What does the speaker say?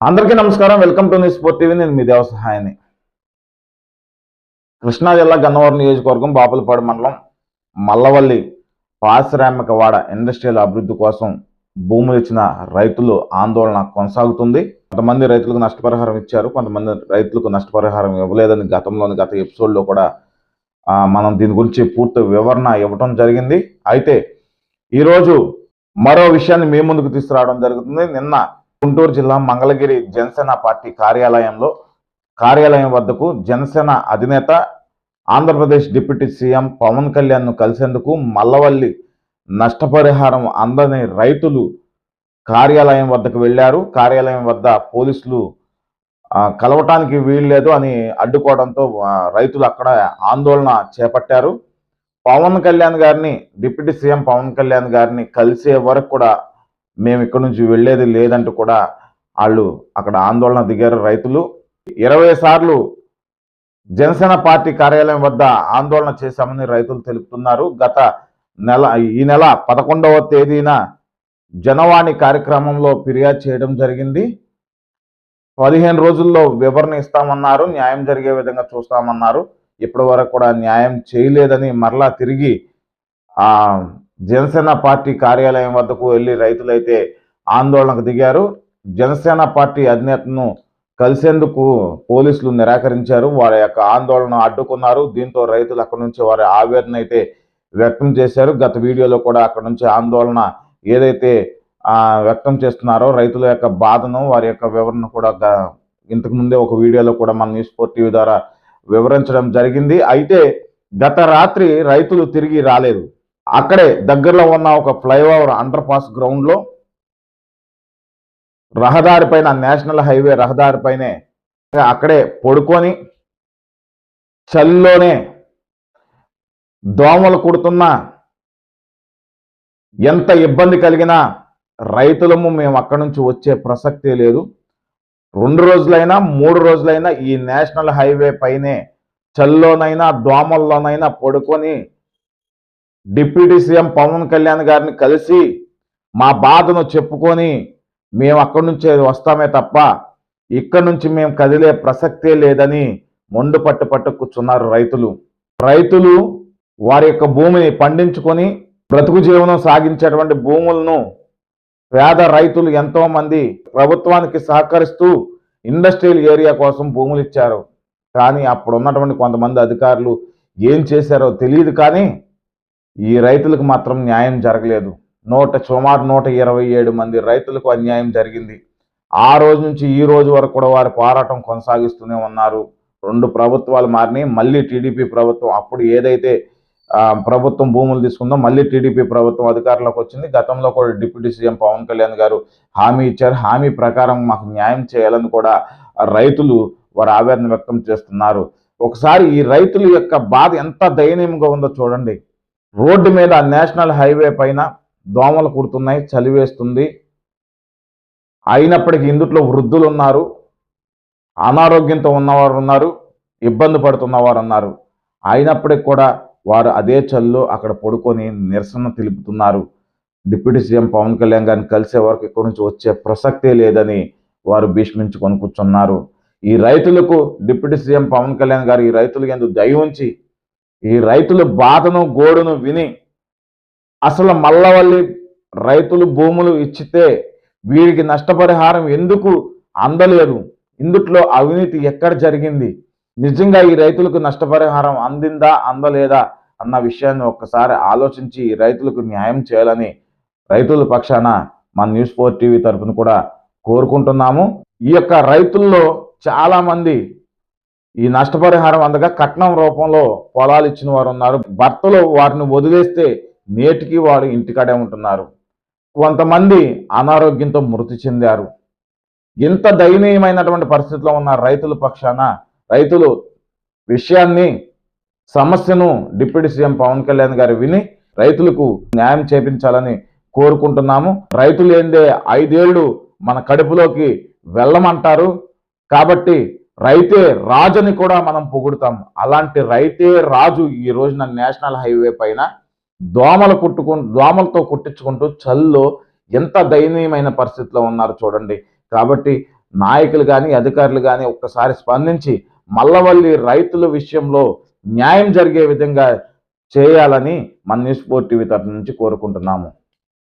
అందరికీ నమస్కారం. Welcome to news sport TV. నేను మీ దేవసహాయని కృష్ణా జిల్లా గన్నవరం నియోజకవర్గం బాపులపాడు మండలం మల్లవల్లి పారిశ్రామికవాడ ఇండస్ట్రియల్ అభివృద్ధి కోసం భూములు ఇచ్చిన రైతులు ఆందోళన కొనసాగుతుంది. కొంతమంది రైతులకు నష్టపరిహారం ఇచ్చారు. కొంతమంది రైతులకు నష్టపరిహారం ఇవ్వలేదని గతంలోని గత ఎపిసోడ్లో కూడా మనం దీని గురించి పూర్తి వివరణ ఇవ్వటం జరిగింది. అయితే ఈరోజు మరో విషయాన్ని మీ ముందుకు తీసుకురావడం జరుగుతుంది. నిన్న గుంటూరు జిల్లా మంగళగిరి జనసేన పార్టీ కార్యాలయంలో కార్యాలయం వద్దకు జనసేన అధినేత ఆంధ్రప్రదేశ్ డిప్యూటీ సీఎం పవన్ కళ్యాణ్ను కలిసేందుకు మల్లవల్లి నష్టపరిహారం అందని రైతులు కార్యాలయం వద్దకు వెళ్ళారు. కార్యాలయం వద్ద పోలీసులు కలవటానికి వీల్లేదు అని అడ్డుకోవడంతో రైతులు అక్కడ ఆందోళన చేపట్టారు. పవన్ కళ్యాణ్ గారిని డిప్యూటీ సీఎం పవన్ కళ్యాణ్ గారిని కలిసే వరకు కూడా మేము ఇక్కడ నుంచి వెళ్ళేది లేదంటూ కూడా వాళ్ళు అక్కడ ఆందోళన దిగారు రైతులు. ఇరవై సార్లు జనసేన పార్టీ కార్యాలయం వద్ద ఆందోళన చేశామని రైతులు తెలుపుతున్నారు. గత నెల ఈ నెల పదకొండవ తేదీన జనవాణి కార్యక్రమంలో ఫిర్యాదు చేయడం జరిగింది. పదిహేను రోజుల్లో వివరణ ఇస్తామన్నారు న్యాయం జరిగే విధంగా చూస్తామన్నారు. ఇప్పటి వరకు కూడా న్యాయం చేయలేదని మరలా తిరిగి జనసేన పార్టీ కార్యాలయం వద్దకు వెళ్ళి రైతులైతే ఆందోళనకు దిగారు. జనసేన పార్టీ అధినేతను కలిసేందుకు పోలీసులు నిరాకరించారు. వారి యొక్క ఆందోళన అడ్డుకున్నారు. దీంతో రైతులు అక్కడి నుంచి వారి ఆవేదన అయితే వ్యక్తం చేశారు. గత వీడియోలో కూడా అక్కడ నుంచి ఆందోళన ఏదైతే వ్యక్తం చేస్తున్నారో రైతుల యొక్క బాధను వారి యొక్క వివరణ కూడా ఇంతకుముందే ఇంతకు ముందే ఒక వీడియోలో కూడా మన న్యూస్ ఫోర్ టీవీ ద్వారా వివరించడం జరిగింది. అయితే గత రాత్రి రైతులు తిరిగి రాలేదు. అక్కడే దగ్గరలో ఉన్న ఒక ఫ్లైఓవర్ అండర్ పాస్ గ్రౌండ్లో రహదారి పైన నేషనల్ హైవే రహదారి పైనే అక్కడే పడుకొని చలిలోనే దోమలు కుడుతున్నా ఎంత ఇబ్బంది కలిగినా రైతులము మేము అక్కడి నుంచి వచ్చే ప్రసక్తే లేదు. రెండు రోజులైనా మూడు రోజులైనా ఈ నేషనల్ హైవే పైనే చల్లోనైనా దోమల్లోనైనా పడుకొని డిప్యూటీ సీఎం పవన్ కళ్యాణ్ గారిని కలిసి మా బాధను చెప్పుకొని మేము అక్కడి నుంచే వస్తామే తప్ప ఇక్కడి నుంచి మేము కదిలే ప్రసక్తే లేదని మొండు పట్టు పట్టు కూర్చున్నారు రైతులు. రైతులు వారి యొక్క భూమిని పండించుకొని బ్రతుకు జీవనం సాగించేటువంటి భూములను పేద రైతులు ఎంతో మంది ప్రభుత్వానికి సహకరిస్తూ ఇండస్ట్రియల్ ఏరియా కోసం భూములు ఇచ్చారు. కానీ అప్పుడు ఉన్నటువంటి కొంతమంది అధికారులు ఏం చేశారో తెలియదు కానీ ఈ రైతులకు మాత్రం న్యాయం జరగలేదు. నూట సుమారు నూట ఇరవై ఏడు మంది రైతులకు అన్యాయం జరిగింది. ఆ రోజు నుంచి ఈ రోజు వరకు కూడా వారి పోరాటం కొనసాగిస్తూనే ఉన్నారు. రెండు ప్రభుత్వాలు మారినాయి. మళ్ళీ టీడీపీ ప్రభుత్వం అప్పుడు ఏదైతే ప్రభుత్వం భూములు తీసుకుందో మళ్ళీ టీడీపీ ప్రభుత్వం అధికారంలోకి వచ్చింది. గతంలో కూడా డిప్యూటీ సీఎం పవన్ కళ్యాణ్ గారు హామీ ఇచ్చారు. హామీ ప్రకారం మాకు న్యాయం చేయాలని కూడా రైతులు వారు ఆవేదన వ్యక్తం చేస్తున్నారు. ఒకసారి ఈ రైతుల యొక్క బాధ ఎంత దయనీయంగా ఉందో చూడండి. రోడ్డు మీద నేషనల్ హైవే పైన దోమలు కుడుతున్నాయి చలి వేస్తుంది. అయినప్పటికీ ఇందుట్లో వృద్ధులు ఉన్నారు అనారోగ్యంతో ఉన్నవారు ఉన్నారు ఇబ్బంది పడుతున్నవారు ఉన్నారు. అయినప్పటికి కూడా వారు అదే చల్లో అక్కడ పడుకొని నిరసన తెలుపుతున్నారు. డిప్యూటీ సీఎం పవన్ కళ్యాణ్ గారిని కలిసే వరకు ఇక్కడి నుంచి వచ్చే ప్రసక్తే లేదని వారు భీష్మించుకొని కూర్చున్నారు. ఈ రైతులకు డిప్యూటీ సీఎం పవన్ కళ్యాణ్ గారు ఈ రైతులకు ఎందుకు దయ ఉంచి ఈ రైతుల బాధను గోడును విని అసలు మల్లవల్లి రైతులు భూములు ఇచ్చితే వీరికి నష్టపరిహారం ఎందుకు అందలేదు? ఇందుట్లో అవినీతి ఎక్కడ జరిగింది? నిజంగా ఈ రైతులకు నష్టపరిహారం అందిందా అందలేదా అన్న విషయాన్ని ఒక్కసారి ఆలోచించి రైతులకు న్యాయం చేయాలని రైతుల పక్షాన మన న్యూస్ ఫోర్ టీవీ తరఫున కూడా కోరుకుంటున్నాము. ఈ యొక్క రైతుల్లో చాలామంది ఈ నష్టపరిహారం అందగా కట్నం రూపంలో పొలాలు ఇచ్చిన వారు ఉన్నారు. భర్తలు వారిని వదిలేస్తే నేటికి వారు ఇంటికాడే ఉంటున్నారు. కొంతమంది అనారోగ్యంతో మృతి చెందారు. ఇంత దయనీయమైనటువంటి పరిస్థితిలో ఉన్న రైతుల పక్షాన రైతులు విషయాన్ని సమస్యను డిప్యూటీ సీఎం పవన్ కళ్యాణ్ గారు విని రైతులకు న్యాయం చేపించాలని కోరుకుంటున్నాము. రైతులు ఏందే ఐదేళ్ళు మన కడుపులోకి వెళ్ళమంటారు. కాబట్టి రైతే రాజుని కూడా మనం పొగుడతాం. అలాంటి రైతే రాజు ఈ రోజున నేషనల్ హైవే పైన దోమలు కుట్టుకు దోమలతో కుట్టించుకుంటూ చల్లో ఎంత దయనీయమైన పరిస్థితిలో ఉన్నారు చూడండి. కాబట్టి నాయకులు కానీ అధికారులు కానీ ఒక్కసారి స్పందించి మల్లవల్లి రైతుల విషయంలో న్యాయం జరిగే విధంగా చేయాలని మన న్యూస్ ఫోర్ టీవీ తరఫు నుంచి కోరుకుంటున్నాము.